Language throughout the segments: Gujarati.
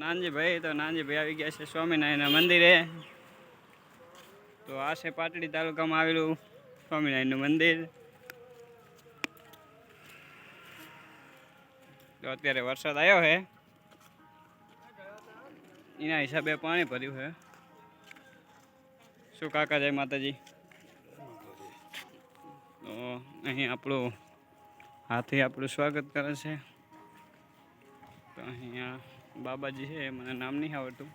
નાનજીભાઈ, તો નાનજીભાઈ આવી ગયા છે સ્વામિનારાયણના મંદિરે. તો આ છે પાટડી તાલુકામાં આવેલું સ્વામિનારાયણનું મંદિર. તો અત્યારે વરસાદ આવ્યો છે એના હિસાબે પાણી ભર્યું છે શું કાકા જય માતાજી? તો અહીં આપણું હાથી આપણું સ્વાગત કરે છે. તો અહીંયા બાબાજી છે મને નામ નહીં આવડતું.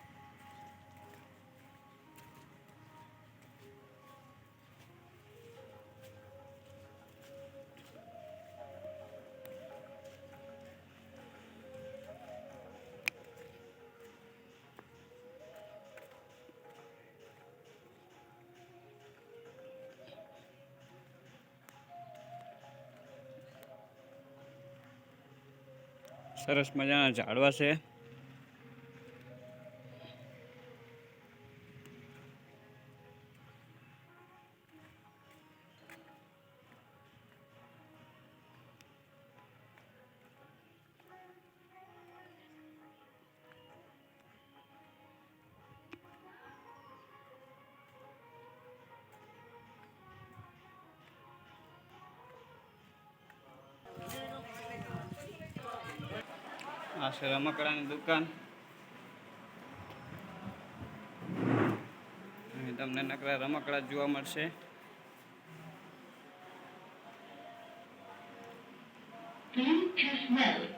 સરસ મજાના ઝાડવા છે. આ છે રમકડાની દુકાન તમને નકરા રમકડા જોવા મળશે Bluetooth mode.